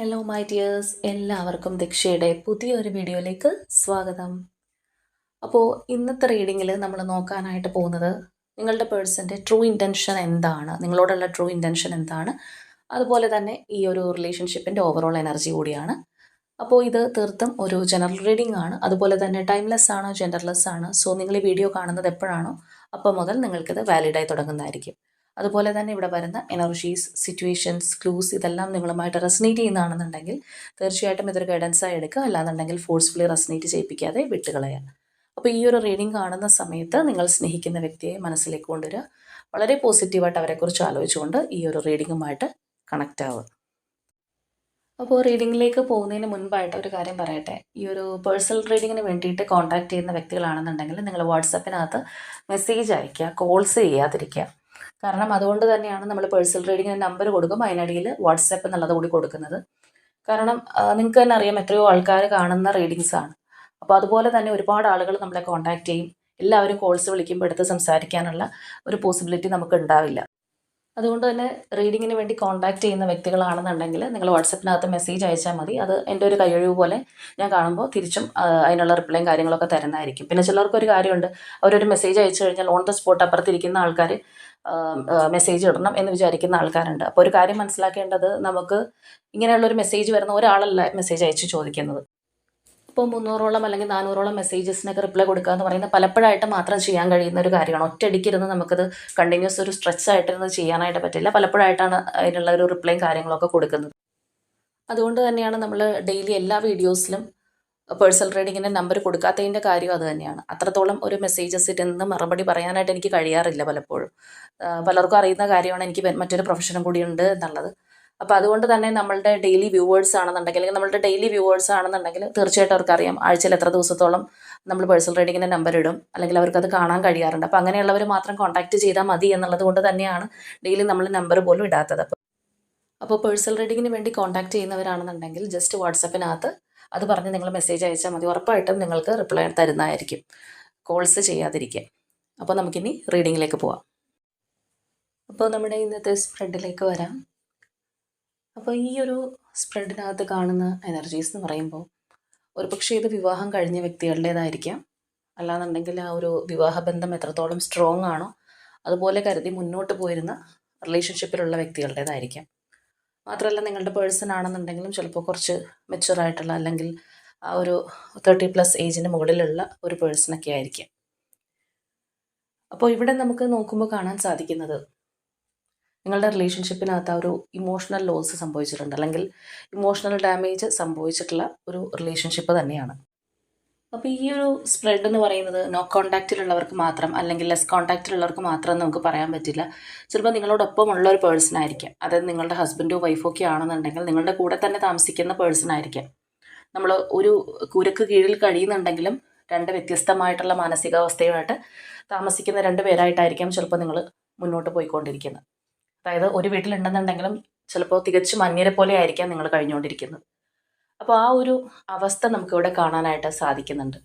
Hello my dears എല്ലാവർക്കും ദീക്ഷയുടെ പുതിയൊരു വീഡിയോയിലേക്ക് സ്വാഗതം. അപ്പോൾ ഇന്നത്തെ റീഡിങ്ങിൽ നമ്മൾ നോക്കാനായിട്ട് പോകുന്നത് നിങ്ങളുടെ പേഴ്സന്റെ ട്രൂ ഇന്റൻഷൻ എന്താണ്? നിങ്ങളോടുള്ള ട്രൂ ഇന്റൻഷൻ എന്താണ്? അതുപോലെ തന്നെ ഈ ഒരു റിലേഷൻഷിപ്പിന്റെ ഓവറോൾ എനർജി കൂടിയാണ്. അപ്പോൾ ഇത് തീർത്തും ഒരു ജനറൽ റീഡിംഗ് ആണ്. അതുപോലെ തന്നെ ടൈംലെസ് ആണോ ജെൻഡർലെസ് ആണ്? സോ നിങ്ങൾ ഈ വീഡിയോ കാണുന്നത് എപ്പോഴാണോ? അപ്പോൾ മുതൽ നിങ്ങൾക്കിത് വാലിഡായി തുടങ്ങുന്നതായിരിക്കും. അതുപോലെ തന്നെ ഇവിടെ വരുന്ന എനർജീസ് സിറ്റുവേഷൻസ് ക്ലൂസ് ഇതെല്ലാം നിങ്ങളുമായിട്ട് റെസനേറ്റ് ചെയ്യുന്നതാണെന്നുണ്ടെങ്കിൽ തീർച്ചയായിട്ടും ഇതൊരു ഗൈഡൻസായി എടുക്കുക. അല്ലാന്നുണ്ടെങ്കിൽ ഫോഴ്സ്ഫുള്ളി റെസനേറ്റ് ചെയ്യിപ്പിക്കാതെ വിട്ടുകളയുക. അപ്പോൾ ഈ ഒരു റീഡിംഗ് കാണുന്ന സമയത്ത് നിങ്ങൾ സ്നേഹിക്കുന്ന വ്യക്തിയെ മനസ്സിലേക്ക് കൊണ്ടുവരിക. വളരെ പോസിറ്റീവായിട്ട് അവരെക്കുറിച്ച് ആലോചിച്ചുകൊണ്ട് ഈ ഒരു റീഡിങ്ങുമായിട്ട് കണക്റ്റ് ആവുക. അപ്പോൾ റീഡിങ്ങിലേക്ക് പോകുന്നതിന് മുൻപായിട്ട് ഒരു കാര്യം പറയട്ടെ. ഈ ഒരു പേഴ്സണൽ റീഡിങ്ങിന് വേണ്ടിയിട്ട് കോൺടാക്ട് ചെയ്യുന്ന വ്യക്തികളാണെന്നുണ്ടെങ്കിൽ നിങ്ങൾ വാട്സപ്പിനകത്ത് മെസ്സേജ് അയയ്ക്കുക കോൾസ് ചെയ്യാതിരിക്കുക. കാരണം അതുകൊണ്ട് തന്നെയാണ് നമ്മൾ പേഴ്സണൽ റീഡിങ്ങിന് നമ്പർ കൊടുക്കും അതിനിടയിൽ വാട്സപ്പ് എന്നുള്ളത് കൂടി കൊടുക്കുന്നത്. കാരണം നിങ്ങൾക്ക് തന്നെ അറിയാം എത്രയോ ആൾക്കാർ കാണുന്ന റീഡിങ്സ് ആണ്. അപ്പോൾ അതുപോലെ തന്നെ ഒരുപാട് ആളുകൾ നമ്മളെ കോൺടാക്ട് ചെയ്യും. എല്ലാവരും കോൾസ് വിളിക്കുമ്പോൾ എടുത്ത് സംസാരിക്കാനുള്ള ഒരു പോസിബിലിറ്റി നമുക്ക് ഉണ്ടാവില്ല. അതുകൊണ്ട് തന്നെ റീഡിങ്ങിന് വേണ്ടി കോൺടാക്ട് ചെയ്യുന്ന വ്യക്തികളാണെന്നുണ്ടെങ്കിൽ നിങ്ങൾ വാട്സപ്പിനകത്ത് മെസ്സേജ് അയച്ചാൽ മതി. അത് എന്റെ ഒരു കയ്യൊഴിവ് പോലെ ഞാൻ കാണുമ്പോൾ തിരിച്ചും അതിനുള്ള റിപ്ലൈയും കാര്യങ്ങളൊക്കെ തരുന്നതായിരിക്കും. പിന്നെ ചിലർക്കൊരു കാര്യമുണ്ട്. അവരൊരു മെസ്സേജ് അയച്ചു കഴിഞ്ഞാൽ ഓൺ ദ സ്പോട്ട് അപ്പുറത്തിരിക്കുന്ന ആൾക്കാർ മെസ്സേജ് ഇടണം എന്ന് വിചാരിക്കുന്ന ആൾക്കാരുണ്ട്. അപ്പോൾ ഒരു കാര്യം മനസ്സിലാക്കേണ്ടത് നമുക്ക് ഇങ്ങനെയുള്ള ഒരു മെസ്സേജ് വരുന്ന ഒരാളല്ല മെസ്സേജ് അയച്ച് ചോദിക്കുന്നത്. ഇപ്പോൾ മുന്നൂറോളം അല്ലെങ്കിൽ നാനൂറോളം മെസ്സേജസിനൊക്കെ റിപ്ലൈ കൊടുക്കുക എന്ന് പറയുന്നത് പലപ്പോഴായിട്ട് മാത്രം ചെയ്യാൻ കഴിയുന്ന ഒരു കാര്യമാണ്. ഒറ്റയടിക്കിരുന്ന് നമുക്കത് കണ്ടിന്യൂസ് ഒരു സ്ട്രെച്ച് ആയിട്ടിരുന്ന് ചെയ്യാനായിട്ട് പറ്റില്ല. പലപ്പോഴായിട്ടാണ് അതിനുള്ള ഒരു റിപ്ലൈയും കാര്യങ്ങളൊക്കെ കൊടുക്കുന്നത്. അതുകൊണ്ട് തന്നെയാണ് നമ്മൾ ഡെയിലി എല്ലാ വീഡിയോസിലും പേഴ്സണൽ റീഡിങ്ങിന്റെ നമ്പർ കൊടുക്കാത്തതിന്റെ കാര്യം അത് തന്നെയാണ്. അത്രത്തോളം ഒരു മെസ്സേജസ് ഇരുന്ന് മറുപടി പറയാനായിട്ട് എനിക്ക് കഴിയാറില്ല പലപ്പോഴും. പലർക്കും അറിയുന്ന കാര്യമാണ് എനിക്ക് മറ്റൊരു പ്രൊഫഷനും കൂടിയുണ്ട് എന്നുള്ളത്. അപ്പോൾ അതുകൊണ്ട് തന്നെ നമ്മളുടെ ഡെയിലി വ്യൂവേഴ്സ് ആണെന്നുണ്ടെങ്കിൽ അല്ലെങ്കിൽ നമ്മളുടെ ഡെയിലി വ്യൂവേഴ്സ് ആണെന്നുണ്ടെങ്കിൽ തീർച്ചയായിട്ടും അവർക്കറിയാം ആഴ്ചയിൽ എത്ര ദിവസത്തോളം നമ്മൾ പേഴ്സണൽ റീഡിങ്ങിന്റെ നമ്പർ ഇടും അല്ലെങ്കിൽ അവർക്കത് കാണാൻ കഴിയാറുണ്ട്. അപ്പോൾ അങ്ങനെയുള്ളവർ മാത്രം കോൺടാക്ട് ചെയ്താൽ മതി എന്നുള്ളത് കൊണ്ട് തന്നെയാണ് ഡെയിലി നമ്മൾ നമ്പർ പോലും ഇടാത്തത്. അപ്പോൾ അപ്പോൾ പേഴ്സണൽ റീഡിങ്ങിന് വേണ്ടി കോൺടാക്ട് ചെയ്യുന്നവരാണെന്നുണ്ടെങ്കിൽ ജസ്റ്റ് വാട്സപ്പിനകത്ത് അത് പറഞ്ഞ് നിങ്ങൾ മെസ്സേജ് അയച്ചാൽ മതി. ഉറപ്പായിട്ടും നിങ്ങൾക്ക് റിപ്ലൈ തരുന്നതായിരിക്കും. കോൾസ് ചെയ്യാതിരിക്കുക അപ്പോൾ നമുക്കിനി റീഡിങ്ങിലേക്ക് പോവാം. അപ്പോൾ നമ്മുടെ ഇന്നത്തെ സ്പ്രെഡിലേക്ക് വരാം. അപ്പോൾ ഈ ഒരു സ്പ്രെഡിനകത്ത് കാണുന്ന എനർജീസ് എന്ന് പറയുമ്പോൾ ഒരു പക്ഷേ ഇത് വിവാഹം കഴിഞ്ഞ വ്യക്തികളുടേതായിരിക്കാം. അല്ലാന്നുണ്ടെങ്കിൽ ആ ഒരു വിവാഹബന്ധം എത്രത്തോളം സ്ട്രോങ് ആണോ അതുപോലെ കരുതി മുന്നോട്ട് പോയിരുന്ന റിലേഷൻഷിപ്പിലുള്ള വ്യക്തികളുടേതായിരിക്കാം. മാത്രമല്ല നിങ്ങളുടെ പേഴ്സൺ ആണെന്നുണ്ടെങ്കിലും ചിലപ്പോൾ കുറച്ച് മെച്ചുവറായിട്ടുള്ള അല്ലെങ്കിൽ ആ ഒരു തേർട്ടി പ്ലസ് ഏജിന് മുകളിലുള്ള ഒരു പേഴ്സണൊക്കെ ആയിരിക്കാം. അപ്പോൾ ഇവിടെ നമുക്ക് നോക്കുമ്പോൾ കാണാൻ സാധിക്കുന്നത് നിങ്ങളുടെ റിലേഷൻഷിപ്പിനകത്ത് ആ ഒരു ഇമോഷണൽ ലോസ് സംഭവിച്ചിട്ടുണ്ട്. അല്ലെങ്കിൽ ഇമോഷണൽ ഡാമേജ് സംഭവിച്ചിട്ടുള്ള ഒരു റിലേഷൻഷിപ്പ് തന്നെയാണ്. അപ്പോൾ ഈ ഒരു സ്പ്രെഡ് എന്ന് പറയുന്നത് നോ കോൺടാക്റ്റിലുള്ളവർക്ക് മാത്രം അല്ലെങ്കിൽ ലെസ് കോൺടാക്റ്റിലുള്ളവർക്ക് മാത്രം നമുക്ക് പറയാൻ പറ്റില്ല. ചിലപ്പോൾ നിങ്ങളോടൊപ്പം ഉള്ള ഒരു പേഴ്സൺ ആയിരിക്കാം. അതായത് നിങ്ങളുടെ ഹസ്ബൻഡോ വൈഫോ ഒക്കെ ആണെന്നുണ്ടെങ്കിൽ നിങ്ങളുടെ കൂടെ തന്നെ താമസിക്കുന്ന പേഴ്സൺ ആയിരിക്കാം. നമ്മൾ ഒരു കുരക്ക് കീഴിൽ കഴിയുന്നുണ്ടെങ്കിലും രണ്ട് വ്യത്യസ്തമായിട്ടുള്ള മാനസികാവസ്ഥയുമായിട്ട് താമസിക്കുന്ന രണ്ട് പേരായിട്ടായിരിക്കാം ചിലപ്പോൾ നിങ്ങൾ മുന്നോട്ട് പോയിക്കൊണ്ടിരിക്കുന്നത്. അതായത് ഒരു വീട്ടിലുണ്ടെന്നുണ്ടെങ്കിലും ചിലപ്പോൾ തികച്ചും അന്യരെ പോലെ ആയിരിക്കാം നിങ്ങൾ കഴിഞ്ഞുകൊണ്ടിരിക്കുന്നത്. അപ്പോൾ ആ ഒരു അവസ്ഥ നമുക്കിവിടെ കാണാനായിട്ട് സാധിക്കുന്നുണ്ട്.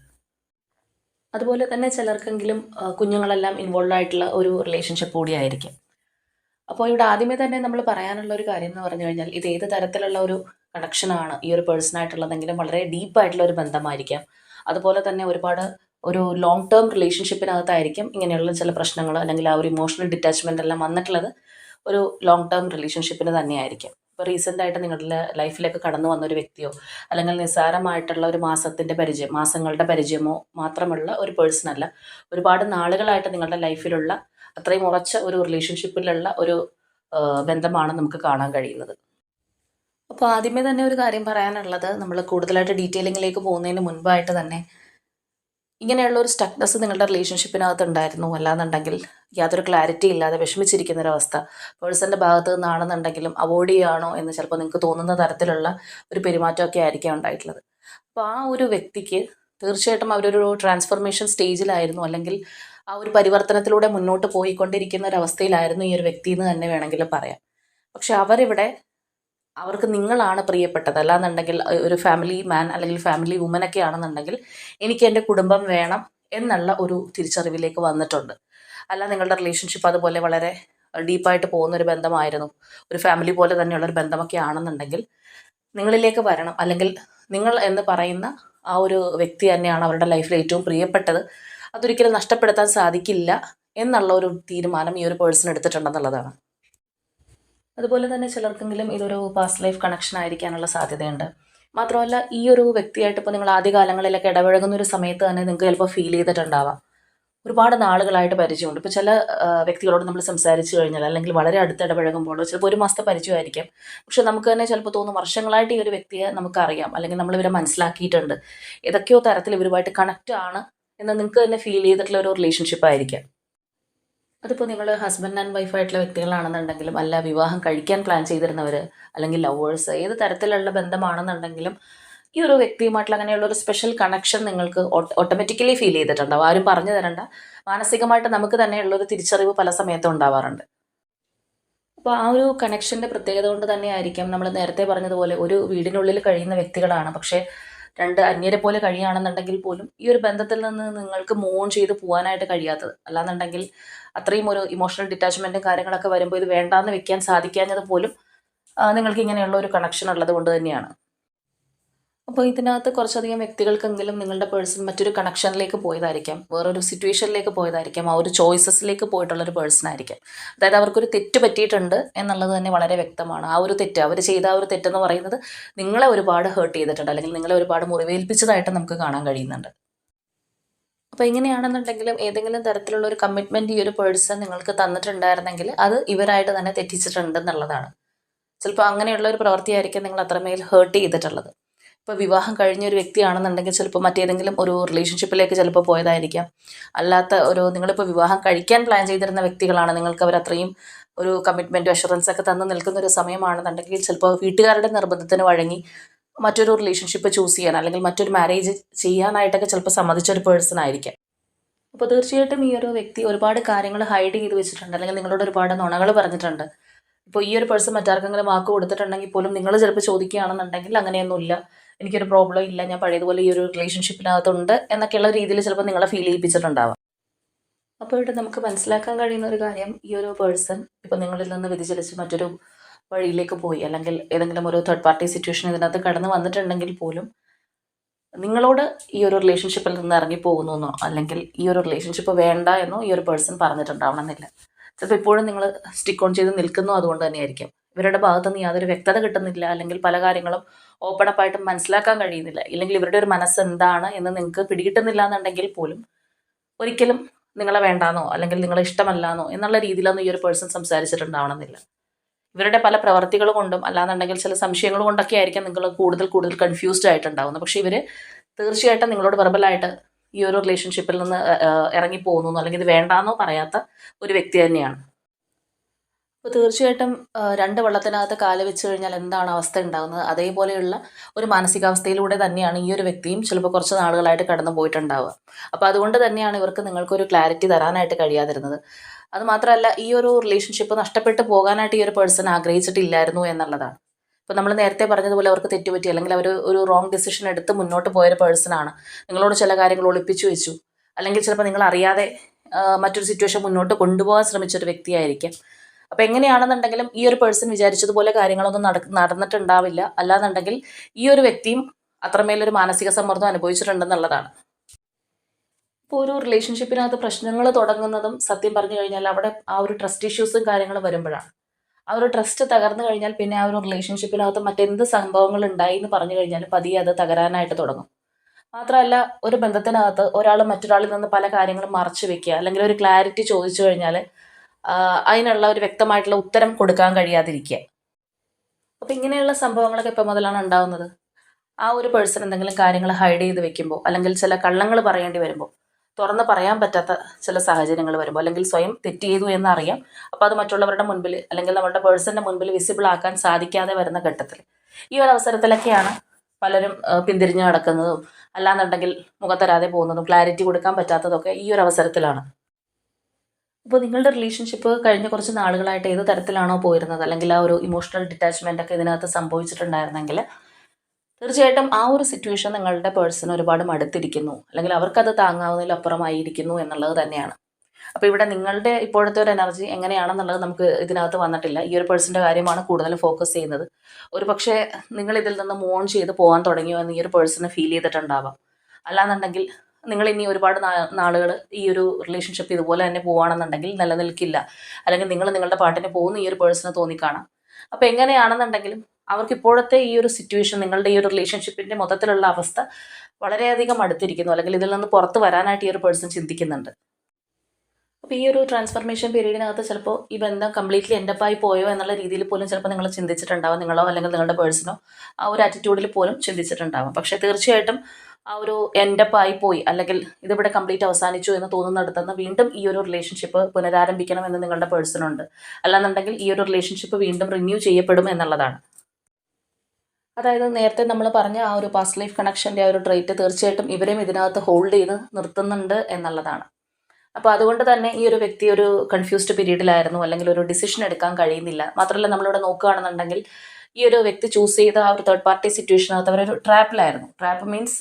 അതുപോലെ തന്നെ ചിലർക്കെങ്കിലും കുഞ്ഞുങ്ങളെല്ലാം ഇൻവോൾവ് ആയിട്ടുള്ള ഒരു റിലേഷൻഷിപ്പ് കൂടിയായിരിക്കും അപ്പോൾ ഇവിടെ ആദ്യമേ തന്നെ നമ്മൾ പറയാനുള്ള ഒരു കാര്യം എന്ന് പറഞ്ഞു കഴിഞ്ഞാൽ ഇത് ഏത് തരത്തിലുള്ള ഒരു കണക്ഷനാണ് ഈ ഒരു പേഴ്സൺ ആയിട്ടുള്ളതെങ്കിലും വളരെ ഡീപ്പായിട്ടുള്ള ഒരു ബന്ധമായിരിക്കാം. അതുപോലെ തന്നെ ഒരുപാട് ഒരു ലോങ് ടേം റിലേഷൻഷിപ്പിനകത്തായിരിക്കും ഇങ്ങനെയുള്ള ചില പ്രശ്നങ്ങൾ അല്ലെങ്കിൽ ആ ഒരു ഇമോഷണൽ ഡിറ്റാച്ച്മെന്റ് എല്ലാം വന്നിട്ടുള്ളത്. ഒരു ലോങ് ടേം റിലേഷൻഷിപ്പിന് തന്നെയായിരിക്കാം. ഇപ്പോൾ റീസെന്റ് ആയിട്ട് നിങ്ങളുടെ ലൈഫിലേക്ക് കടന്നു വന്ന ഒരു വ്യക്തിയോ അല്ലെങ്കിൽ നിസ്സാരമായിട്ടുള്ള ഒരു മാസത്തിന്റെ പരിചയം മാസങ്ങളുടെ പരിചയമോ മാത്രമുള്ള ഒരു പേഴ്സൺ അല്ല ഒരുപാട് നാളുകളായിട്ട് നിങ്ങളുടെ ലൈഫിലുള്ള അത്രയും ഉറച്ച ഒരു റിലേഷൻഷിപ്പിലുള്ള ഒരു ബന്ധമാണ് നമുക്ക് കാണാൻ കഴിയുന്നത്. അപ്പോൾ ആദ്യമേ തന്നെ ഒരു കാര്യം പറയാനുള്ളത് നമ്മൾ കൂടുതലായിട്ട് ഡീറ്റെയിലിങ്ങിലേക്ക് പോകുന്നതിന് മുൻപായിട്ട് തന്നെ ഇങ്ങനെയുള്ള ഒരു സ്റ്റക്നെസ് നിങ്ങളുടെ റിലേഷൻഷിപ്പിനകത്ത് ഉണ്ടായിരുന്നു അല്ലാന്നുണ്ടെങ്കിൽ യാതൊരു ക്ലാരിറ്റി ഇല്ലാതെ വിഷമിച്ചിരിക്കുന്ന ഒരവസ്ഥ പേഴ്സന്റെ ഭാഗത്ത് നിന്നാണെന്നുണ്ടെങ്കിലും അവോയ്ഡ് ചെയ്യുകയാണോ എന്ന് ചിലപ്പോൾ നിങ്ങൾക്ക് തോന്നുന്ന തരത്തിലുള്ള ഒരു പെരുമാറ്റമൊക്കെ ആയിരിക്കാം ഉണ്ടായിട്ടുള്ളത്. അപ്പോൾ ആ ഒരു വ്യക്തിക്ക് തീർച്ചയായിട്ടും അവരൊരു ട്രാൻസ്ഫോർമേഷൻ സ്റ്റേജിലായിരുന്നു അല്ലെങ്കിൽ ആ ഒരു പരിവർത്തനത്തിലൂടെ മുന്നോട്ട് പോയിക്കൊണ്ടിരിക്കുന്ന ഒരു അവസ്ഥയിലായിരുന്നു ഈ ഒരു വ്യക്തി എന്ന് തന്നെ വേണമെങ്കിൽ പറയാം. പക്ഷെ അവരിവിടെ അവർക്ക് നിങ്ങളാണ് പ്രിയപ്പെട്ടത്. അല്ലാന്നുണ്ടെങ്കിൽ ഒരു ഫാമിലി മാൻ അല്ലെങ്കിൽ ഫാമിലി വുമൻ ഒക്കെ ആണെന്നുണ്ടെങ്കിൽ എനിക്ക് എന്റെ കുടുംബം വേണം എന്നുള്ള ഒരു തിരിച്ചറിവിലേക്ക് വന്നിട്ടുണ്ട്. അല്ല നിങ്ങളുടെ റിലേഷൻഷിപ്പ് അതുപോലെ വളരെ ഡീപ്പായിട്ട് പോകുന്ന ഒരു ബന്ധമായിരുന്നു. ഒരു ഫാമിലി പോലെ തന്നെയുള്ള ഒരു ബന്ധമൊക്കെ ആണെന്നുണ്ടെങ്കിൽ നിങ്ങളിലേക്ക് വരണം. അല്ലെങ്കിൽ നിങ്ങൾ എന്ന് പറയുന്ന ആ ഒരു വ്യക്തി തന്നെയാണ് അവരുടെ ലൈഫിൽ ഏറ്റവും പ്രിയപ്പെട്ടത്. അതൊരിക്കലും നഷ്ടപ്പെടുത്താൻ സാധിക്കില്ല എന്നുള്ള ഒരു തീരുമാനം ഈ ഒരു പേഴ്സൺ എടുത്തിട്ടുണ്ടെന്നുള്ളതാണ്. അതുപോലെ തന്നെ ചിലർക്കെങ്കിലും ഇതൊരു പാസ്റ്റ് ലൈഫ് കണക്ഷൻ ആയിരിക്കാനുള്ള സാധ്യതയുണ്ട്. മാത്രമല്ല ഈ ഒരു വ്യക്തിയായിട്ട് ഇപ്പോൾ നിങ്ങൾ ആദ്യകാലങ്ങളിലൊക്കെ ഇടപഴകുന്ന ഒരു സമയത്ത് തന്നെ നിങ്ങൾക്ക് ചിലപ്പോൾ ഫീൽ ചെയ്തിട്ടുണ്ടാവാം. ഒരുപാട് നാളുകളായിട്ട് പരിചയമുണ്ട്. ഇപ്പോൾ ചില വ്യക്തികളോട് നമ്മൾ സംസാരിച്ചു കഴിഞ്ഞാൽ അല്ലെങ്കിൽ വളരെ അടുത്ത് ഇടപഴകുമ്പോൾ ചിലപ്പോൾ ഒരു മാസത്തെ പരിചയമായിരിക്കും. പക്ഷെ നമുക്ക് തന്നെ ചിലപ്പോൾ തോന്നും വർഷങ്ങളായിട്ട് ഈ ഒരു വ്യക്തിയെ നമുക്കറിയാം. അല്ലെങ്കിൽ നമ്മൾ ഇവരെ മനസ്സിലാക്കിയിട്ടുണ്ട്. ഏതൊക്കെയോ തരത്തിൽ ഇവരുമായിട്ട് കണക്റ്റ് ആണ് എന്ന് നിങ്ങൾക്ക് തന്നെ ഫീൽ ചെയ്തിട്ടുള്ള ഒരു റിലേഷൻഷിപ്പ് ആയിരിക്കാം. അതിപ്പോൾ നിങ്ങൾ ഹസ്ബൻഡ് ആൻഡ് വൈഫായിട്ടുള്ള വ്യക്തികളാണെന്നുണ്ടെങ്കിലും അല്ല വിവാഹം കഴിക്കാൻ പ്ലാൻ ചെയ്തിരുന്നവർ അല്ലെങ്കിൽ ലവേഴ്സ് ഏത് തരത്തിലുള്ള ബന്ധമാണെന്നുണ്ടെങ്കിലും ഈ ഒരു വ്യക്തിയുമായിട്ടുള്ള അങ്ങനെയുള്ള ഒരു സ്പെഷ്യൽ കണക്ഷൻ നിങ്ങൾക്ക് ഓട്ടോമാറ്റിക്കലി ഫീൽ ചെയ്തിട്ടുണ്ടാവും. ആരും പറഞ്ഞു തരണ്ട. മാനസികമായിട്ട് നമുക്ക് തന്നെയുള്ള ഒരു തിരിച്ചറിവ് പല സമയത്തും ഉണ്ടാവാറുണ്ട്. അപ്പോൾ ആ ഒരു കണക്ഷന്റെ പ്രത്യേകത കൊണ്ട് തന്നെയായിരിക്കാം നമ്മൾ നേരത്തെ പറഞ്ഞതുപോലെ ഒരു വീടിനുള്ളിൽ കഴിയുന്ന വ്യക്തികളാണ്. പക്ഷേ രണ്ട് അന്യരെ പോലെ കഴിയുകയാണെന്നുണ്ടെങ്കിൽ പോലും ഈ ഒരു ബന്ധത്തിൽ നിന്ന് നിങ്ങൾക്ക് മൂൺ ചെയ്ത് പോകാനായിട്ട് കഴിയാത്തത്. അല്ലാന്നുണ്ടെങ്കിൽ അത്രയും ഒരു ഇമോഷണൽ ഡിറ്റാച്ച്മെന്റും കാര്യങ്ങളൊക്കെ വരുമ്പോൾ ഇത് വേണ്ടാന്ന് വെക്കാൻ സാധിക്കാഞ്ഞത് പോലും നിങ്ങൾക്ക് ഇങ്ങനെയുള്ള ഒരു കണക്ഷൻ ഉള്ളത് കൊണ്ട് തന്നെയാണ്. അപ്പോൾ ഇതിനകത്ത് കുറച്ചധികം വ്യക്തികൾക്കെങ്കിലും നിങ്ങളുടെ പേഴ്സൺ മറ്റൊരു കണക്ഷനിലേക്ക് പോയതായിരിക്കാം. വേറൊരു സിറ്റുവേഷനിലേക്ക് പോയതായിരിക്കാം. ആ ഒരു ചോയ്സസിലേക്ക് പോയിട്ടുള്ളൊരു പേഴ്സൺ ആയിരിക്കാം. അതായത് അവർക്കൊരു തെറ്റ് പറ്റിയിട്ടുണ്ട് എന്നുള്ളത് തന്നെ വളരെ വ്യക്തമാണ്. ആ ഒരു തെറ്റ് അവർ ചെയ്ത ആ ഒരു തെറ്റെന്ന് പറയുന്നത് നിങ്ങളെ ഒരുപാട് ഹേർട്ട് ചെയ്തിട്ടുണ്ട്. അല്ലെങ്കിൽ നിങ്ങളെ ഒരുപാട് മുറിവേൽപ്പിച്ചതായിട്ട് നമുക്ക് കാണാൻ കഴിയുന്നുണ്ട്. അപ്പോൾ എങ്ങനെയാണെന്നുണ്ടെങ്കിലും ഏതെങ്കിലും തരത്തിലുള്ള ഒരു കമ്മിറ്റ്മെന്റ് ഈ ഒരു പേഴ്സൺ നിങ്ങൾക്ക് തന്നിട്ടുണ്ടായിരുന്നെങ്കിൽ അത് ഇവരായിട്ട് തന്നെ തെറ്റിച്ചിട്ടുണ്ട് എന്നുള്ളതാണ് ചിലപ്പോൾ അങ്ങനെയുള്ള ഒരു പ്രവൃത്തിയായിരിക്കും നിങ്ങൾ അത്രമേൽ ഹേർട്ട് ചെയ്തിട്ടുള്ളത്. ഇപ്പോൾ വിവാഹം കഴിഞ്ഞ ഒരു വ്യക്തിയാണെന്നുണ്ടെങ്കിൽ ചിലപ്പോൾ മറ്റേതെങ്കിലും ഒരു റിലേഷൻഷിപ്പിലേക്ക് ചിലപ്പോൾ പോയതായിരിക്കാം. അല്ലാത്ത ഒരു നിങ്ങളിപ്പോൾ വിവാഹം കഴിക്കാൻ പ്ലാൻ ചെയ്തിരുന്ന വ്യക്തികളാണ് നിങ്ങൾക്ക് അവർ അത്രയും ഒരു കമ്മിറ്റ്മെന്റ് അഷുറൻസ് ഒക്കെ തന്നു നിൽക്കുന്ന ഒരു സമയമാണെന്നുണ്ടെങ്കിൽ ചിലപ്പോൾ വീട്ടുകാരുടെ നിർബന്ധത്തിന് വഴങ്ങി മറ്റൊരു റിലേഷൻഷിപ്പ് ചൂസ് ചെയ്യാൻ അല്ലെങ്കിൽ മറ്റൊരു മാരേജ് ചെയ്യാനായിട്ടൊക്കെ ചിലപ്പോൾ സമ്മതിച്ച ഒരു പേഴ്സൺ ആയിരിക്കാം. അപ്പോൾ തീർച്ചയായിട്ടും ഈ ഒരു വ്യക്തി ഒരുപാട് കാര്യങ്ങൾ ഹൈഡ് ചെയ്ത് വെച്ചിട്ടുണ്ട്. അല്ലെങ്കിൽ നിങ്ങളോട് ഒരുപാട് നുണകൾ പറഞ്ഞിട്ടുണ്ട്. ഇപ്പോൾ ഈ ഒരു പേഴ്സൺ മറ്റാർക്കെങ്കിലും വാക്ക് കൊടുത്തിട്ടുണ്ടെങ്കിൽ പോലും നിങ്ങൾ ചിലപ്പോൾ ചോദിക്കുകയാണെന്നുണ്ടെങ്കിൽ അങ്ങനെയൊന്നുമില്ല. എനിക്കൊരു പ്രോബ്ലം ഇല്ല. ഞാൻ പഴയതുപോലെ ഈ ഒരു റിലേഷൻഷിപ്പിനകത്തുണ്ട് എന്നൊക്കെയുള്ള രീതിയിൽ ചിലപ്പോൾ നിങ്ങളെ ഫീൽ ചെയ്യിപ്പിച്ചിട്ടുണ്ടാവാം. അപ്പോൾ ഇവിടെ നമുക്ക് മനസ്സിലാക്കാൻ കഴിയുന്ന ഒരു കാര്യം ഈ ഒരു പേഴ്സൺ ഇപ്പോൾ നിങ്ങളിൽ നിന്ന് വ്യതിചലിച്ച് മറ്റൊരു വഴിയിലേക്ക് പോയി അല്ലെങ്കിൽ ഏതെങ്കിലും ഒരു തേർഡ് പാർട്ടി സിറ്റുവേഷൻ ഇതിനകത്ത് കടന്നു വന്നിട്ടുണ്ടെങ്കിൽ പോലും നിങ്ങളോട് ഈ ഒരു റിലേഷൻഷിപ്പിൽ നിന്ന് ഇറങ്ങി പോകുന്നു അല്ലെങ്കിൽ ഈ ഒരു റിലേഷൻഷിപ്പ് വേണ്ട എന്നോ ഈ ഒരു പേഴ്സൺ പറഞ്ഞിട്ടുണ്ടാവണമെന്നില്ല. ചിലപ്പോൾ ഇപ്പോഴും നിങ്ങൾ സ്റ്റിക്ക് ഓൺ ചെയ്ത് നിൽക്കുന്നു അതുകൊണ്ട് തന്നെയായിരിക്കും. ഇവരുടെ ഭാഗത്തുനിന്ന് യാതൊരു വ്യക്തത കിട്ടുന്നില്ല അല്ലെങ്കിൽ പല കാര്യങ്ങളും ഓപ്പൺ അപ്പായിട്ട് മനസ്സിലാക്കാൻ കഴിയുന്നില്ല. ഇല്ലെങ്കിൽ ഇവരുടെ ഒരു മനസ്സ് എന്താണ് എന്ന് നിങ്ങൾക്ക് പിടികിട്ടുന്നില്ല എന്നുണ്ടെങ്കിൽ പോലും ഒരിക്കലും നിങ്ങളെ വേണ്ടാന്നോ അല്ലെങ്കിൽ നിങ്ങളെ ഇഷ്ടമല്ലാന്നോ എന്നുള്ള രീതിയിലൊന്നും ഈ ഒരു പേഴ്സൺ സംസാരിച്ചിട്ടുണ്ടാവണമെന്നില്ല. ഇവരുടെ പല പ്രവർത്തികൾ കൊണ്ടും അല്ലാന്നുണ്ടെങ്കിൽ ചില സംശയങ്ങൾ കൊണ്ടൊക്കെ ആയിരിക്കും നിങ്ങൾ കൂടുതൽ കൂടുതൽ കൺഫ്യൂസ്ഡ് ആയിട്ടുണ്ടാവുന്നത്. പക്ഷേ ഇവർ തീർച്ചയായിട്ടും നിങ്ങളോട് വെർബലായിട്ട് ഈ ഒരു റിലേഷൻഷിപ്പിൽ നിന്ന് ഇറങ്ങി പോകുന്നു അല്ലെങ്കിൽ ഇത് വേണ്ടാന്നോ പറയാത്ത ഒരു വ്യക്തി തന്നെയാണ്. അപ്പോൾ തീർച്ചയായിട്ടും രണ്ട് വള്ളത്തിനകത്ത് കാൽ വെച്ച് കഴിഞ്ഞാൽ എന്താണ് അവസ്ഥ ഉണ്ടാകുന്നത് അതേപോലെയുള്ള ഒരു മാനസികാവസ്ഥയിലൂടെ തന്നെയാണ് ഈ ഒരു വ്യക്തിയും ചിലപ്പോൾ കുറച്ച് നാളുകളായിട്ട് കടന്നു പോയിട്ടുണ്ടാവുക. അപ്പോൾ അതുകൊണ്ട് തന്നെയാണ് ഇവർക്ക് നിങ്ങൾക്കൊരു ക്ലാരിറ്റി തരാനായിട്ട് കഴിയാതിരുന്നത്. അത് മാത്രമല്ല ഈ ഒരു റിലേഷൻഷിപ്പ് നഷ്ടപ്പെട്ടു പോകാനായിട്ട് ഈ ഒരു പേഴ്സൺ ആഗ്രഹിച്ചിട്ടില്ലായിരുന്നു എന്നുള്ളതാണ്. ഇപ്പോൾ നമ്മൾ നേരത്തെ പറഞ്ഞതുപോലെ അവർക്ക് തെറ്റുപറ്റി അല്ലെങ്കിൽ അവർ ഒരു റോങ് ഡിസിഷൻ എടുത്ത് മുന്നോട്ട് പോയൊരു പേഴ്സണാണ് നിങ്ങളോട് ചില കാര്യങ്ങൾ ഒളിപ്പിച്ചു വെച്ചു. അല്ലെങ്കിൽ ചിലപ്പോൾ നിങ്ങൾ അറിയാതെ മറ്റൊരു സിറ്റുവേഷൻ മുന്നോട്ട് കൊണ്ടുപോകാൻ ശ്രമിച്ചൊരു വ്യക്തിയായിരിക്കാം. അപ്പോൾ എങ്ങനെയാണെന്നുണ്ടെങ്കിലും ഈ ഒരു പേഴ്സൺ വിചാരിച്ചതുപോലെ കാര്യങ്ങളൊന്നും നട നടന്നിട്ടുണ്ടാവില്ല. അല്ലാന്നുണ്ടെങ്കിൽ ഈ ഒരു വ്യക്തിയും അത്രമേലൊരു മാനസിക സമ്മർദ്ദം അനുഭവിച്ചിട്ടുണ്ടെന്നുള്ളതാണ്. ഇപ്പോൾ ഒരു റിലേഷൻഷിപ്പിനകത്ത് പ്രശ്നങ്ങൾ തുടങ്ങുന്നതും സത്യം പറഞ്ഞു കഴിഞ്ഞാൽ അവിടെ ആ ഒരു ട്രസ്റ്റ് ഇഷ്യൂസും കാര്യങ്ങളും വരുമ്പോഴാണ്. ആ ഒരു ട്രസ്റ്റ് തകർന്നു കഴിഞ്ഞാൽ പിന്നെ ആ ഒരു റിലേഷൻഷിപ്പിനകത്ത് മറ്റെന്ത് സംഭവങ്ങൾ ഉണ്ടായി എന്ന് പറഞ്ഞു കഴിഞ്ഞാൽ പതിയെ അത് തകരാനായിട്ട് തുടങ്ങും. മാത്രമല്ല ഒരു ബന്ധത്തിനകത്ത് ഒരാൾ മറ്റൊരാളിൽ നിന്ന് പല കാര്യങ്ങളും മറച്ചു വെക്കുക അല്ലെങ്കിൽ ഒരു ക്ലാരിറ്റി ചോദിച്ചു കഴിഞ്ഞാൽ അതിനുള്ള ഒരു വ്യക്തമായിട്ടുള്ള ഉത്തരം കൊടുക്കാൻ കഴിയാതിരിക്കുക അപ്പോൾ ഇങ്ങനെയുള്ള സംഭവങ്ങളൊക്കെ ഇപ്പം മുതലാണ് ഉണ്ടാവുന്നത്. ആ ഒരു പേഴ്സൺ എന്തെങ്കിലും കാര്യങ്ങൾ ഹൈഡ് ചെയ്ത് വെക്കുമ്പോൾ അല്ലെങ്കിൽ ചില കള്ളങ്ങൾ പറയേണ്ടി വരുമ്പോൾ തുറന്ന് പറയാൻ പറ്റാത്ത ചില സാഹചര്യങ്ങൾ വരുമ്പോൾ അല്ലെങ്കിൽ സ്വയം തെറ്റ് ചെയ്തു എന്നറിയാം അപ്പോൾ അത് മറ്റുള്ളവരുടെ മുൻപിൽ അല്ലെങ്കിൽ നമ്മുടെ പേഴ്സണിന്റെ മുൻപിൽ വിസിബിൾ ആക്കാൻ സാധിക്കാതെ വരുന്ന ഘട്ടത്തിൽ. ഈ ഒരു അവസരത്തിലൊക്കെയാണ് പലരും പിന്തിരിഞ്ഞ് നടക്കുന്നതും അല്ലാന്നുണ്ടെങ്കിൽ മുഖത്തരാതെ പോകുന്നതും ക്ലാരിറ്റി കൊടുക്കാൻ പറ്റാത്തതൊക്കെ ഈ ഒരു അവസരത്തിലാണ്. ഇപ്പോൾ നിങ്ങളുടെ റിലേഷൻഷിപ്പ് കഴിഞ്ഞ കുറച്ച് നാളുകളായിട്ട് ഏത് തരത്തിലാണോ പോയിരുന്നത്? അല്ലെങ്കിൽ ആ ഒരു ഇമോഷണൽ ഡിറ്റാച്ച്മെന്റ് ഒക്കെ ഇതിനകത്ത് സംഭവിച്ചിട്ടുണ്ടായിരുന്നെങ്കിൽ തീർച്ചയായിട്ടും ആ ഒരു സിറ്റുവേഷൻ നിങ്ങളുടെ പേഴ്സൺ ഒരുപാട് മടുത്തിരിക്കുന്നു. അല്ലെങ്കിൽ അവർക്കത് താങ്ങാവുന്നതിലപ്പുറമായിരിക്കുന്നു എന്നുള്ളത് തന്നെയാണ്. അപ്പോൾ ഇവിടെ നിങ്ങളുടെ ഇപ്പോഴത്തെ ഒരു എനർജി എങ്ങനെയാണെന്നുള്ളത് നമുക്ക് ഇതിനകത്ത് വന്നിട്ടില്ല. ഈ ഒരു പേഴ്സന്റെ കാര്യമാണ് കൂടുതൽ ഫോക്കസ് ചെയ്യുന്നത്. ഒരു പക്ഷേ നിങ്ങൾ ഇതിൽ നിന്ന് മോൺ ചെയ്ത് പോകാൻ തുടങ്ങിയോ എന്ന് ഈ ഒരു പേഴ്സണ് ഫീൽ ചെയ്തിട്ടുണ്ടാവാം. അല്ലാന്നുണ്ടെങ്കിൽ നിങ്ങൾ ഇനി ഒരുപാട് നാളുകൾ ഈ ഒരു റിലേഷൻഷിപ്പ് ഇതുപോലെ തന്നെ പോവുകയാണെന്നുണ്ടെങ്കിൽ നിലനിൽക്കില്ല. അല്ലെങ്കിൽ നിങ്ങൾ നിങ്ങളുടെ പാട്ടിന് പോകുന്ന ഈ ഒരു പേഴ്സണെ തോന്നിക്കാണാം അപ്പോൾ എങ്ങനെയാണെന്നുണ്ടെങ്കിലും അവർക്ക് ഇപ്പോഴത്തെ ഈ ഒരു സിറ്റുവേഷൻ നിങ്ങളുടെ ഈ ഒരു റിലേഷൻഷിപ്പിന്റെ മൊത്തത്തിലുള്ള അവസ്ഥ വളരെയധികം അടുത്തിരിക്കുന്നു. അല്ലെങ്കിൽ ഇതിൽ നിന്ന് പുറത്ത് വരാനായിട്ട് ഈ ഒരു പേഴ്സൺ ചിന്തിക്കുന്നുണ്ട്. അപ്പോൾ ഈ ഒരു ട്രാൻസ്ഫർമേഷൻ പീരീഡിനകത്ത് ചിലപ്പോൾ ഈ ബന്ധം കംപ്ലീറ്റ്ലി എൻഡപ്പായി പോയോ എന്നുള്ള രീതിയിൽ പോലും ചിലപ്പോൾ നിങ്ങൾ ചിന്തിച്ചിട്ടുണ്ടാവും. നിങ്ങളോ അല്ലെങ്കിൽ നിങ്ങളുടെ പേഴ്സണോ ആ ഒരു ആറ്റിറ്റ്യൂഡിൽ പോലും ചിന്തിച്ചിട്ടുണ്ടാവും. പക്ഷേ തീർച്ചയായിട്ടും ആ ഒരു എൻഡപ്പായി പോയി. അല്ലെങ്കിൽ ഇതിവിടെ കംപ്ലീറ്റ് അവസാനിച്ചു എന്ന് തോന്നുന്നിടത്തുനിന്ന് വീണ്ടും ഈ ഒരു റിലേഷൻഷിപ്പ് പുനരാരംഭിക്കണം എന്ന് നിങ്ങളുടെ പേഴ്സണുണ്ട് അല്ലാന്നുണ്ടെങ്കിൽ ഈ ഒരു റിലേഷൻഷിപ്പ് വീണ്ടും റിന്യൂ ചെയ്യപ്പെടും എന്നുള്ളതാണ്. അതായത് നേരത്തെ നമ്മൾ പറഞ്ഞ ആ ഒരു പാസ്റ്റ് ലൈഫ് കണക്ഷന്റെ ആ ഒരു ട്രേറ്റ് തീർച്ചയായിട്ടും ഇവരെയും ഇതിനകത്ത് ഹോൾഡ് ചെയ്ത് നിർത്തുന്നുണ്ട് എന്നുള്ളതാണ്. അപ്പോൾ അതുകൊണ്ട് തന്നെ ഈ ഒരു വ്യക്തി ഒരു കൺഫ്യൂസ്ഡ് പീരീഡിലായിരുന്നു അല്ലെങ്കിൽ ഒരു ഡിസിഷൻ എടുക്കാൻ കഴിയുന്നില്ല. മാത്രമല്ല നമ്മളിവിടെ നോക്കുകയാണെന്നുണ്ടെങ്കിൽ ഈ ഒരു വ്യക്തി ചൂസ് ചെയ്ത ആ ഒരു തേർഡ് പാർട്ടി സിറ്റുവേഷനകത്ത് അവരൊരു ട്രാപ്പിലായിരുന്നു ട്രാപ്പ് മീൻസ്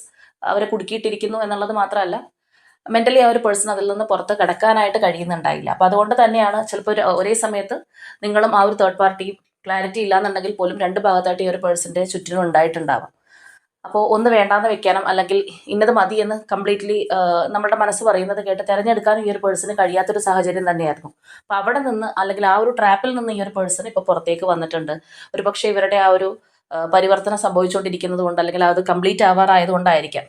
അവരെ കുടുക്കിയിട്ടിരിക്കുന്നു എന്നുള്ളത് മാത്രമല്ല മെന്റലി ആ ഒരു പേഴ്സൺ അതിൽ നിന്ന് പുറത്ത് കിടക്കാനായിട്ട് കഴിയുന്നുണ്ടായില്ല. അപ്പോൾ അതുകൊണ്ട് തന്നെയാണ് ചിലപ്പോൾ ഒരു സമയത്ത് നിങ്ങളും ആ ഒരു തേർഡ് പാർട്ടിയും ക്ലാരിറ്റി ഇല്ലാന്നുണ്ടെങ്കിൽ പോലും രണ്ട് ഭാഗത്തായിട്ട് ഈ ഒരു പേഴ്സന്റെ ചുറ്റിനും ഉണ്ടായിട്ടുണ്ടാവാം. അപ്പോൾ ഒന്ന് വേണ്ടാന്ന് വെക്കാനും അല്ലെങ്കിൽ ഇന്നത് മതി എന്ന് കംപ്ലീറ്റ്ലി നമ്മുടെ മനസ്സ് പറയുന്നത് കേട്ട് തിരഞ്ഞെടുക്കാനും ഈ ഒരു പേഴ്സണ് കഴിയാത്തൊരു സാഹചര്യം തന്നെയായിരുന്നു. അപ്പോൾ അവിടെ നിന്ന് അല്ലെങ്കിൽ ആ ഒരു ട്രാപ്പിൽ നിന്ന് ഈ ഒരു പേഴ്സൺ ഇപ്പോൾ പുറത്തേക്ക് വന്നിട്ടുണ്ട്. ഒരു പക്ഷേ ഇവരുടെ ആ ഒരു പരിവർത്തനം സംഭവിച്ചുകൊണ്ടിരിക്കുന്നത് കൊണ്ട് അല്ലെങ്കിൽ അത് കംപ്ലീറ്റ് ആവാറായതുകൊണ്ടായിരിക്കാം.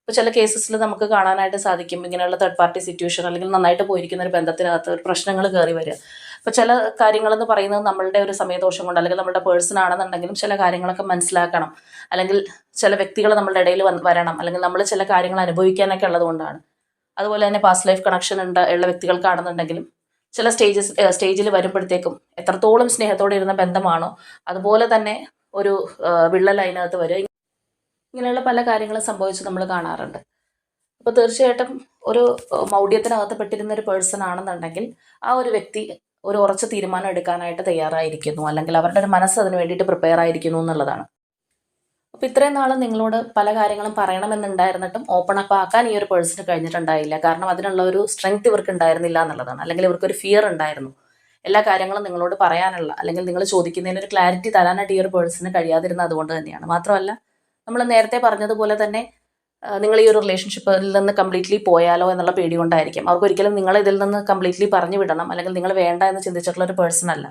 ഇപ്പോൾ ചില കേസസിൽ നമുക്ക് കാണാനായിട്ട് സാധിക്കും ഇങ്ങനെയുള്ള തേർഡ് പാർട്ടി സിറ്റുവേഷൻ അല്ലെങ്കിൽ നന്നായിട്ട് പോയിരിക്കുന്ന ഒരു ബന്ധത്തിനകത്ത് ഒരു പ്രശ്നങ്ങൾ കയറി വരിക. അപ്പോൾ ചില കാര്യങ്ങളെന്ന് പറയുന്നത് നമ്മളുടെ ഒരു സമയദോഷം കൊണ്ട് അല്ലെങ്കിൽ നമ്മുടെ പേഴ്സൺ ആണെന്നുണ്ടെങ്കിലും ചില കാര്യങ്ങളൊക്കെ മനസ്സിലാക്കണം. അല്ലെങ്കിൽ ചില വ്യക്തികൾ നമ്മളുടെ ഇടയിൽ വരണം. അല്ലെങ്കിൽ നമ്മൾ ചില കാര്യങ്ങൾ അനുഭവിക്കാനൊക്കെ ഉള്ളതുകൊണ്ടാണ് അതുപോലെ തന്നെ പാസ്റ്റ് ലൈഫ് കണക്ഷൻ ഉണ്ട് ഉള്ള വ്യക്തികൾക്കാണെന്നുണ്ടെങ്കിലും ചില സ്റ്റേജസ് സ്റ്റേജിൽ വരുമ്പോഴത്തേക്കും എത്രത്തോളം സ്നേഹത്തോടെ ഇരുന്ന ബന്ധമാണോ അതുപോലെ തന്നെ ഒരു വിള്ളൽ അതിനകത്ത് വരിക. ഇങ്ങനെയുള്ള പല കാര്യങ്ങളും സംഭവിച്ച് നമ്മൾ കാണാറുണ്ട്. അപ്പോൾ തീർച്ചയായിട്ടും ഒരു മൗഢ്യത്തിനകത്ത് പെട്ടിരുന്ന ഒരു പേഴ്സൺ ആണെന്നുണ്ടെങ്കിൽ ആ ഒരു വ്യക്തി ഒരു ഉറച്ച തീരുമാനം എടുക്കാനായിട്ട് തയ്യാറായിരിക്കുന്നു. അല്ലെങ്കിൽ അവരുടെ ഒരു മനസ്സ് അതിന് വേണ്ടിയിട്ട് പ്രിപ്പയർ ആയിരിക്കുന്നു എന്നുള്ളതാണ്. അപ്പോൾ ഇത്രയും നാൾ നിങ്ങളോട് പല കാര്യങ്ങളും പറയണമെന്നുണ്ടായിരുന്നിട്ടും ഓപ്പൺ അപ്പ് ആക്കാൻ ഈ ഒരു പേഴ്സണ് കഴിഞ്ഞിട്ടുണ്ടായില്ല. കാരണം അതിനുള്ള ഒരു സ്ട്രെങ്ത് ഇവർക്ക് ഉണ്ടായിരുന്നില്ല എന്നുള്ളതാണ്. അല്ലെങ്കിൽ ഇവർക്കൊരു ഫിയർ ഉണ്ടായിരുന്നു. എല്ലാ കാര്യങ്ങളും നിങ്ങളോട് പറയാനുള്ള അല്ലെങ്കിൽ നിങ്ങൾ ചോദിക്കുന്നതിന് ഒരു ക്ലാരിറ്റി തരാനായിട്ട് ഈ ഒരു പേഴ്സണ് കഴിയാതിരുന്നത് അതുകൊണ്ട് തന്നെയാണ്. മാത്രമല്ല നമ്മൾ നേരത്തെ പറഞ്ഞതുപോലെ തന്നെ നിങ്ങൾ ഈ ഒരു റിലേഷൻഷിപ്പിൽ നിന്ന് കംപ്ലീറ്റ്ലി പോയാലോ എന്നുള്ള പേടി കൊണ്ടായിരിക്കും. അവർക്ക് ഒരിക്കലും നിങ്ങൾ ഇതിൽ നിന്ന് കംപ്ലീറ്റ്ലി പറഞ്ഞു വിടണം. അല്ലെങ്കിൽ നിങ്ങൾ വേണ്ട എന്ന് ചിന്തിച്ചിട്ടുള്ള ഒരു പേഴ്സൺ അല്ല.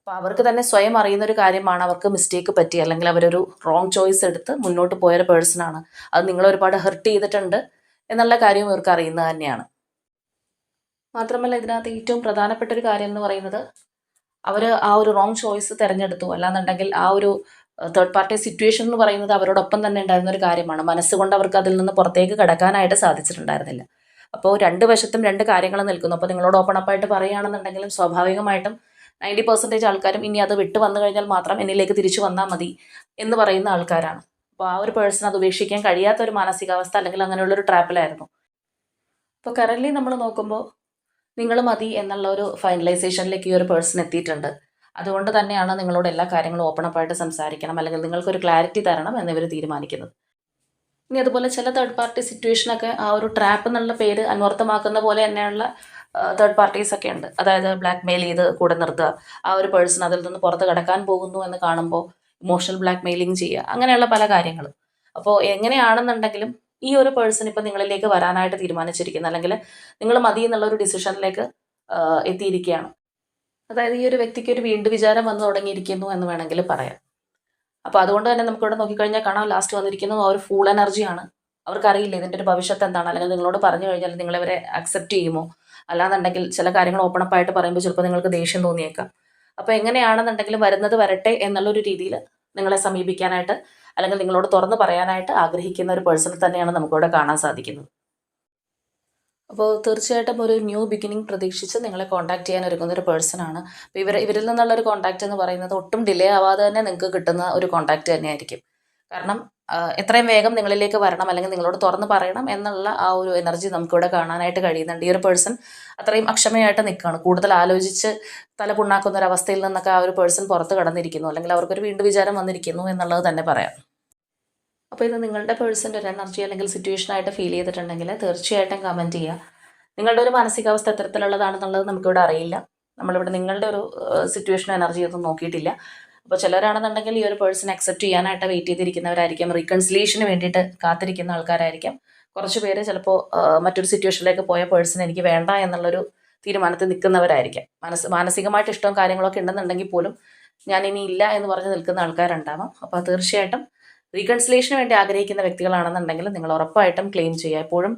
അപ്പോൾ അവർക്ക് തന്നെ സ്വയം അറിയുന്ന ഒരു കാര്യമാണ് അവർക്ക് മിസ്റ്റേക്ക് പറ്റി അല്ലെങ്കിൽ അവരൊരു റോങ് ചോയ്സ് എടുത്ത് മുന്നോട്ട് പോയൊരു പേഴ്സണാണ് അത് നിങ്ങളെ ഒരുപാട് ഹെർട്ട് ചെയ്തിട്ടുണ്ട് എന്നുള്ള കാര്യം ഇവർക്ക് അറിയുന്നത് തന്നെയാണ്. മാത്രമല്ല ഇതിനകത്ത് ഏറ്റവും പ്രധാനപ്പെട്ട ഒരു കാര്യം എന്ന് പറയുന്നത് അവർ ആ ഒരു റോങ് ചോയ്സ് തിരഞ്ഞെടുത്തു. അല്ലാന്നുണ്ടെങ്കിൽ ആ ഒരു തേർഡ് പാർട്ടി സിറ്റുവേഷൻ എന്ന് പറയുന്നത് അവരോടൊപ്പം തന്നെ ഉണ്ടായിരുന്ന ഒരു കാര്യമാണ്. മനസ്സുകൊണ്ട് അവർക്ക് അതിൽ നിന്ന് പുറത്തേക്ക് കടക്കാനായിട്ട് സാധിച്ചിട്ടുണ്ടായിരുന്നില്ല. അപ്പോൾ രണ്ട് വശത്തും രണ്ട് കാര്യങ്ങൾ നിൽക്കുന്നു. അപ്പോൾ നിങ്ങളോട് ഓപ്പൺ അപ്പായിട്ട് പറയുകയാണെന്നുണ്ടെങ്കിലും സ്വാഭാവികമായിട്ടും നയന്റി പെർസെന്റേജ് ആൾക്കാരും ഇനി അത് വിട്ട് വന്നു കഴിഞ്ഞാൽ മാത്രം എന്നിലേക്ക് തിരിച്ചു വന്നാൽ മതി എന്ന് പറയുന്ന ആൾക്കാരാണ്. അപ്പോൾ ആ ഒരു പേഴ്സൺ അത് ഉപേക്ഷിക്കാൻ കഴിയാത്ത ഒരു മാനസികാവസ്ഥ അല്ലെങ്കിൽ അങ്ങനെയുള്ളൊരു ട്രാപ്പിലായിരുന്നു അപ്പോൾ കറന്റ്ലി നമ്മൾ നോക്കുമ്പോൾ നിങ്ങൾ മതി എന്നുള്ള ഒരു ഫൈനലൈസേഷനിലേക്ക് ഈ ഒരു പേഴ്സൺ എത്തിയിട്ടുണ്ട്. അതുകൊണ്ട് തന്നെയാണ് നിങ്ങളോട് എല്ലാ കാര്യങ്ങളും ഓപ്പൺ അപ്പായിട്ട് സംസാരിക്കണം അല്ലെങ്കിൽ നിങ്ങൾക്കൊരു ക്ലാരിറ്റി തരണം എന്നിവർ തീരുമാനിക്കുന്നത്. ഇനി അതുപോലെ ചില തേർഡ് പാർട്ടി സിറ്റുവേഷനൊക്കെ ആ ഒരു ട്രാപ്പ് എന്നുള്ള പേര് അന്വർത്ഥമാക്കുന്ന പോലെ തന്നെയുള്ള തേർഡ് പാർട്ടീസ് ഒക്കെ ഉണ്ട്. അതായത് ബ്ലാക്ക് മെയിൽ ചെയ്ത് കൂടെ നിർത്തുക. ആ ഒരു പേഴ്സൺ അതിൽ നിന്ന് പുറത്ത് കടക്കാൻ പോകുന്നു എന്ന് കാണുമ്പോൾ ഇമോഷണൽ ബ്ലാക്ക് മെയിലിംഗ് ചെയ്യുക. അങ്ങനെയുള്ള പല കാര്യങ്ങളും. അപ്പോൾ എങ്ങനെയാണെന്നുണ്ടെങ്കിലും ഈ ഒരു പേഴ്സൺ ഇപ്പം നിങ്ങളിലേക്ക് വരാനായിട്ട് തീരുമാനിച്ചിരിക്കുന്നു. അല്ലെങ്കിൽ നിങ്ങൾ മതി എന്നുള്ള ഒരു ഡിസിഷനിലേക്ക് എത്തിയിരിക്കുകയാണ്. അതായത് ഈ ഒരു വ്യക്തിക്ക് ഒരു വീണ്ടും വിചാരം വന്നു തുടങ്ങിയിരിക്കുന്നു എന്ന് വേണമെങ്കിൽ പറയാം. അപ്പോൾ അതുകൊണ്ട് തന്നെ നമുക്കിവിടെ നോക്കിക്കഴിഞ്ഞാൽ കാണാം ലാസ്റ്റ് വന്നിരിക്കുന്നത് ആ ഒരു ഫുൾ എനർജിയാണ് അവർക്കറിയില്ല ഇതിന്റെ ഒരു ഭവിഷ്യത്ത് എന്താണ്? അല്ലെങ്കിൽ നിങ്ങളോട് പറഞ്ഞു കഴിഞ്ഞാൽ നിങ്ങളിവരെ അക്സെപ്റ്റ് ചെയ്യുമോ? അല്ലാന്നുണ്ടെങ്കിൽ ചില കാര്യങ്ങൾ ഓപ്പൺ അപ്പ് ആയിട്ട് പറയുമ്പോൾ ചിലപ്പോൾ നിങ്ങൾക്ക് ദേഷ്യം തോന്നിയേക്കാം. അപ്പോൾ എങ്ങനെയാണെന്നുണ്ടെങ്കിലും വരുന്നത് വരട്ടെ എന്നുള്ളൊരു രീതിയിൽ നിങ്ങളെ സമീപിക്കാനായിട്ട് അല്ലെങ്കിൽ നിങ്ങളോട് തുറന്ന് പറയാനായിട്ട് ആഗ്രഹിക്കുന്ന ഒരു പേഴ്സൺ തന്നെയാണ് നമുക്കിവിടെ കാണാൻ സാധിക്കുന്നത്. അപ്പോൾ തീർച്ചയായിട്ടും ഒരു ന്യൂ ബിഗിനിങ് പ്രതീക്ഷിച്ച് നിങ്ങളെ കോൺടാക്ട് ചെയ്യാൻ ഒരുങ്ങുന്ന ഒരു പേഴ്സണാണ് അപ്പോൾ ഇവർ ഇവരിൽ നിന്നുള്ള ഒരു കോൺടാക്റ്റ് എന്ന് പറയുന്നത് ഒട്ടും ഡിലേ ആവാതെ തന്നെ നിങ്ങൾക്ക് കിട്ടുന്ന ഒരു കോൺടാക്റ്റ് തന്നെയായിരിക്കും. കാരണം എത്രയും വേഗം നിങ്ങളിലേക്ക് വരണം അല്ലെങ്കിൽ നിങ്ങളോട് തുറന്ന് പറയണം എന്നുള്ള ആ ഒരു എനർജി നമുക്കിവിടെ കാണാനായിട്ട് കഴിയുന്നുണ്ട്. ഈ ഒരു പേഴ്സൺ അത്രയും അക്ഷമയായിട്ട് നിൽക്കുകയാണ്. കൂടുതൽ ആലോചിച്ച് തല പുണ്ണാക്കുന്ന ഒരു അവസ്ഥയിൽ നിന്നൊക്കെ ആ ഒരു പേഴ്സൺ പുറത്ത് കടന്നിരിക്കുന്നു അല്ലെങ്കിൽ അവർക്കൊരു വീണ്ടും വിചാരം വന്നിരിക്കുന്നു എന്നുള്ളത് തന്നെ പറയാം. അപ്പോൾ ഇത് നിങ്ങളുടെ പേഴ്സന്റെ ഒരു എനർജി അല്ലെങ്കിൽ സിറ്റുവേഷൻ ആയിട്ട് ഫീൽ ചെയ്തിട്ടുണ്ടെങ്കിൽ തീർച്ചയായിട്ടും കമന്റ് ചെയ്യുക. നിങ്ങളുടെ ഒരു മാനസികാവസ്ഥ എത്തരത്തിലുള്ളതാണെന്നുള്ളത് നമുക്കിവിടെ അറിയില്ല. നമ്മളിവിടെ നിങ്ങളുടെ ഒരു സിറ്റുവേഷനോ എനർജിയൊന്നും നോക്കിയിട്ടില്ല. അപ്പോൾ ചിലരാണെന്നുണ്ടെങ്കിൽ ഈ ഒരു പേഴ്സൺ അക്സെപ്റ്റ് ചെയ്യാനായിട്ട് വെയിറ്റ് ചെയ്തിരിക്കുന്നവരായിരിക്കും. റീകൺസിലേഷന് വേണ്ടിയിട്ട് കാത്തിരിക്കുന്ന ആൾക്കാരായിരിക്കും. കുറച്ച് പേര് ചിലപ്പോൾ മറ്റൊരു സിറ്റുവേഷനിലേക്ക് പോയ പേഴ്സൺ എനിക്ക് വേണ്ട എന്നുള്ളൊരു തീരുമാനത്തിൽ നിൽക്കുന്നവരായിരിക്കും. മനസ് മാനസികമായിട്ട് ഇഷ്ടവും കാര്യങ്ങളൊക്കെ ഉണ്ടെന്നുണ്ടെങ്കിൽ പോലും ഞാൻ ഇനി ഇല്ല എന്ന് പറഞ്ഞ് നിൽക്കുന്ന ആൾക്കാരുണ്ടാവാം. അപ്പോൾ തീർച്ചയായിട്ടും റീകൺസിലേഷന് വേണ്ടി ആഗ്രഹിക്കുന്ന വ്യക്തികളാണെന്നുണ്ടെങ്കിൽ നിങ്ങൾ ഉറപ്പായിട്ടും ക്ലെയിം ചെയ്യുക. എപ്പോഴും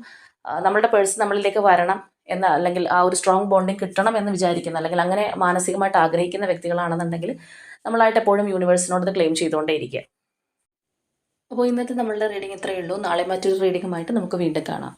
നമ്മളുടെ പേഴ്സൺ നമ്മളിലേക്ക് വരണം. എന്ന അല്ലെങ്കിൽ ആ ഒരു സ്ട്രോങ് ബോണ്ടിങ് കിട്ടണം എന്ന് വിചാരിക്കുന്ന അല്ലെങ്കിൽ അങ്ങനെ മാനസികമായിട്ട് ആഗ്രഹിക്കുന്ന വ്യക്തികളാണെന്നുണ്ടെങ്കിൽ നമ്മളായിട്ട് എപ്പോഴും യൂണിവേഴ്സിനോട് ക്ലെയിം ചെയ്തുകൊണ്ടേ ഇരിക്കുക അപ്പോൾ ഇന്നത്തെ നമ്മളുടെ റീഡിംഗ് ഇത്രയേ ഉള്ളൂ. നാളെ മറ്റൊരു റീഡിങ്ങുമായിട്ട് നമുക്ക് വീണ്ടും കാണാം.